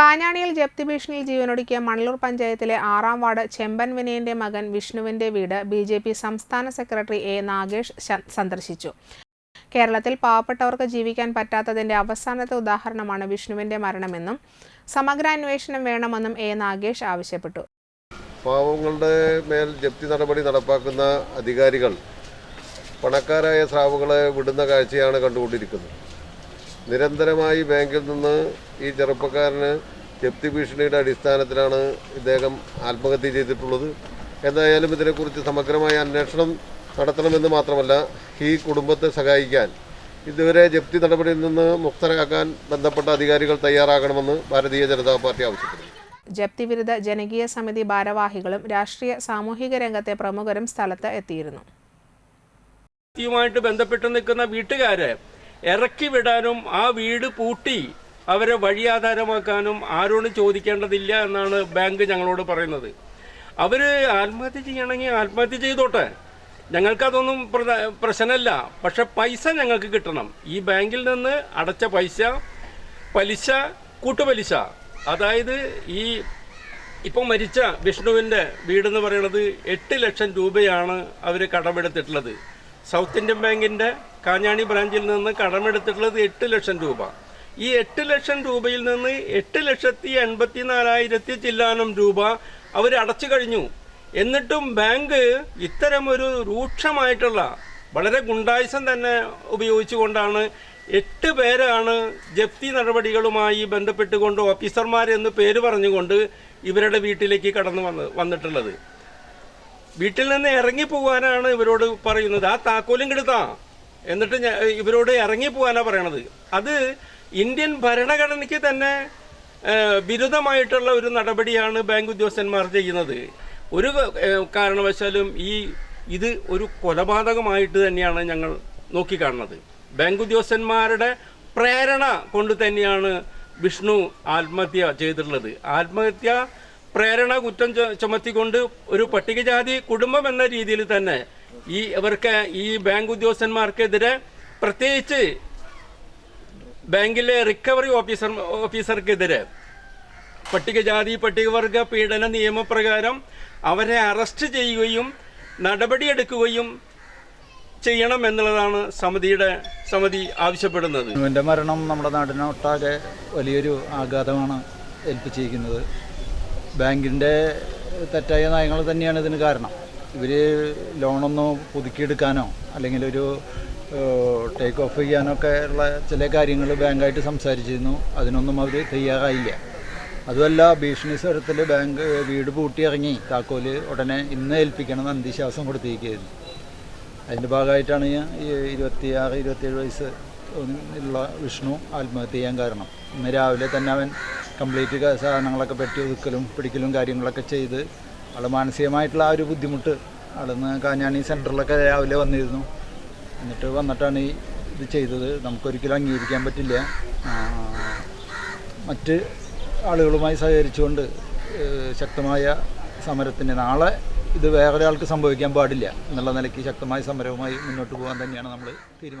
കാഞ്ഞാണിയിൽ ജപ്തി ഭീഷണിയിൽ ജീവനൊടുക്കിയ മണലൂർ പഞ്ചായത്തിലെ ആറാം വാർഡ് ചെമ്പൻ വിനയന്റെ മകൻ വിഷ്ണുവിന്റെ വീട് ബി ജെ പി സംസ്ഥാന സെക്രട്ടറി എ നാഗേഷ് സന്ദർശിച്ചു. കേരളത്തിൽ പാവപ്പെട്ടവർക്ക് ജീവിക്കാൻ പറ്റാത്തതിന്റെ അവസാനത്തെ ഉദാഹരണമാണ് വിഷ്ണുവിന്റെ മരണമെന്നും സമഗ്ര അന്വേഷണം വേണമെന്നും എ നാഗേഷ് ആവശ്യപ്പെട്ടു. പാവങ്ങളുടെ മേൽ ജപ്തി നടപടി നടപ്പാക്കുന്ന അധികാരികൾ പണക്കാരായ സ്രാവുകളെ വിടുന്ന കാഴ്ചയാണ് കണ്ടുകൊണ്ടിരിക്കുന്നത്. നിരന്തരമായി ബാങ്കിൽ നിന്ന് ഈ ചെറുപ്പക്കാരന് ജപ്തി ഭീഷണിയുടെ അടിസ്ഥാനത്തിലാണ് ഇദ്ദേഹം ആത്മഹത്യ ചെയ്തിട്ടുള്ളത്. എന്തായാലും ഇതിനെക്കുറിച്ച് സമഗ്രമായ അന്വേഷണം നടത്തണമെന്ന് മാത്രമല്ല ഈ കുടുംബത്തെ സഹായിക്കാൻ ഇതുവരെ ജപ്തി നടപടിയിൽ നിന്ന് മുക്തരാക്കാൻ ബന്ധപ്പെട്ട അധികാരികൾ തയ്യാറാകണമെന്ന് ഭാരതീയ ജനതാ പാർട്ടി ആവശ്യപ്പെട്ടു ജപ്തി വിരുദ്ധ ജനകീയ സമിതി ഭാരവാഹികളും രാഷ്ട്രീയ സാമൂഹിക രംഗത്തെ പ്രമുഖരും സ്ഥലത്ത് എത്തിയിരുന്നു. ബന്ധപ്പെട്ട് നിൽക്കുന്ന വീട്ടുകാരെ ഇറക്കി വിടാനും ആ വീട് പൂട്ടി അവരെ വഴിയാധാരമാക്കാനും ആരോട് ചോദിക്കേണ്ടതില്ല എന്നാണ് ബാങ്ക് ഞങ്ങളോട് പറയുന്നത്. അവർ ആത്മഹത്യ ചെയ്യണമെങ്കിൽ ആത്മഹത്യ ചെയ്തോട്ടെ. ഞങ്ങൾക്കതൊന്നും പ്രശ്നമല്ല. പക്ഷെ പൈസ ഞങ്ങൾക്ക് കിട്ടണം. ഈ ബാങ്കിൽ നിന്ന് അടച്ച പൈസ പലിശ കൂട്ടുപലിശ. അതായത് ഈ ഇപ്പോൾ മരിച്ച വിഷ്ണുവിന്റെ വീടെന്ന് പറയുന്നത് എട്ട് ലക്ഷം രൂപയാണ് അവർ കടമെടുത്തിട്ടുള്ളത്. സൗത്ത് ഇന്ത്യൻ ബാങ്കിന്റെ കാഞ്ഞാണി ബ്രാഞ്ചിൽ നിന്ന് കടമെടുത്തിട്ടുള്ളത് എട്ട് ലക്ഷം രൂപ. ഈ എട്ട് ലക്ഷം രൂപയിൽ നിന്ന് എട്ട് ലക്ഷത്തി എൺപത്തി നാലായിരത്തി ചില്ലാനം രൂപ അവർ അടച്ചു കഴിഞ്ഞു. എന്നിട്ടും ബാങ്ക് ഇത്തരമൊരു രൂക്ഷമായിട്ടുള്ള വളരെ ഗുണ്ടായുസം തന്നെ ഉപയോഗിച്ചുകൊണ്ടാണ് എട്ട് പേരാണ് ജപ്തി നടപടികളുമായി ബന്ധപ്പെട്ടുകൊണ്ട് ഓഫീസർമാരെന്ന് പേര് പറഞ്ഞുകൊണ്ട് ഇവരുടെ വീട്ടിലേക്ക് കടന്നു വന്ന് വന്നിട്ടുള്ളത്. വീട്ടിൽ നിന്ന് ഇറങ്ങി പോകാനാണ് ഇവരോട് പറയുന്നത്. ആ താക്കോലും കെടുത്താ. എന്നിട്ട് ഇവരോട് ഇറങ്ങി പോകാനാണ് പറയണത്. അത് ഇന്ത്യൻ ഭരണഘടനയ്ക്ക് തന്നെ വിരുദ്ധമായിട്ടുള്ള ഒരു നടപടിയാണ് ബാങ്ക് ഉദ്യോഗസ്ഥന്മാർ ചെയ്യുന്നത്. ഒരു കാരണവശാലും ഈ ഇത് ഒരു കൊലപാതകമായിട്ട് തന്നെയാണ് ഞങ്ങൾ നോക്കിക്കാണുന്നത്. ബാങ്ക് ഉദ്യോഗസ്ഥന്മാരുടെ പ്രേരണ കൊണ്ട് തന്നെയാണ് വിഷ്ണു ആത്മഹത്യ ചെയ്തിട്ടുള്ളത്. ആത്മഹത്യ പ്രേരണ കുറ്റം ചുമത്തിക്കൊണ്ട് ഒരു പട്ടികജാതി കുടുംബം എന്ന രീതിയിൽ തന്നെ ഈ ഇവർക്ക് ഈ ബാങ്ക് ഉദ്യോഗസ്ഥന്മാർക്കെതിരെ പ്രത്യേകിച്ച് ബാങ്കിലെ റിക്കവറി ഓഫീസർ ഓഫീസർക്കെതിരെ പട്ടികജാതി പട്ടികവർഗ പീഡന നിയമപ്രകാരം അവരെ അറസ്റ്റ് ചെയ്യുകയും നടപടിയെടുക്കുകയും ചെയ്യണം എന്നുള്ളതാണ് സമിതിയുടെ സമിതി ആവശ്യപ്പെടുന്നത്. മരണം നമ്മുടെ നാടിനൊട്ടാകെ വലിയൊരു ആഘാതമാണ് ഏൽപ്പിച്ചിരിക്കുന്നത്. ബാങ്കിന്റെ തെറ്റായ നയങ്ങൾ തന്നെയാണ് ഇതിന് കാരണം. ഇവർ ലോണൊന്ന് പുതുക്കിയെടുക്കാനോ അല്ലെങ്കിൽ ഒരു ടേക്ക് ഓഫ് ചെയ്യാനൊക്കെ ഉള്ള ചില കാര്യങ്ങൾ ബാങ്കായിട്ട് സംസാരിച്ചിരുന്നു. അതിനൊന്നും അവർ തയ്യാറായില്ല. അതുമല്ല ഭീഷണി സ്വരത്തിൽ ബാങ്ക് വീട് പൂട്ടിയിറങ്ങി താക്കോൽ ഉടനെ ഇന്ന് ഏൽപ്പിക്കണം എന്ന് അന്ത്യശ്വാസം കൊടുത്തിരിക്കുകയായിരുന്നു. അതിന്റെ ഭാഗമായിട്ടാണ് ഞാൻ ഈ ഇരുപത്തിയാറ് ഇരുപത്തിയേഴ് വയസ്സ് ഉള്ള വിഷ്ണു ആത്മഹത്യ ചെയ്യാൻ കാരണം. ഇന്ന് രാവിലെ തന്നെ അവൻ കംപ്ലീറ്റ് സാധനങ്ങളൊക്കെ പെട്ടി ഒതുക്കലും പിടിക്കലും കാര്യങ്ങളൊക്കെ ചെയ്ത് ആൾ മാനസികമായിട്ടുള്ള ആ ഒരു ബുദ്ധിമുട്ട് അവിടുന്ന് കാഞ്ഞാണി സെന്ററിലൊക്കെ രാവിലെ വന്നിരുന്നു. എന്നിട്ട് വന്നിട്ടാണ് ഈ ഇത് ചെയ്തത്. നമുക്കൊരിക്കലും അംഗീകരിക്കാൻ പറ്റില്ല. മറ്റ് ആളുകളുമായി സഹകരിച്ചുകൊണ്ട് ശക്തമായ സമരത്തിന് നാളെ ഇത് വേറൊരാൾക്ക് സംഭവിക്കാൻ പാടില്ല എന്നുള്ള നിലയ്ക്ക് ശക്തമായ സമരവുമായി മുന്നോട്ട് പോകാൻ തന്നെയാണ് നമ്മൾ തീരുമാനം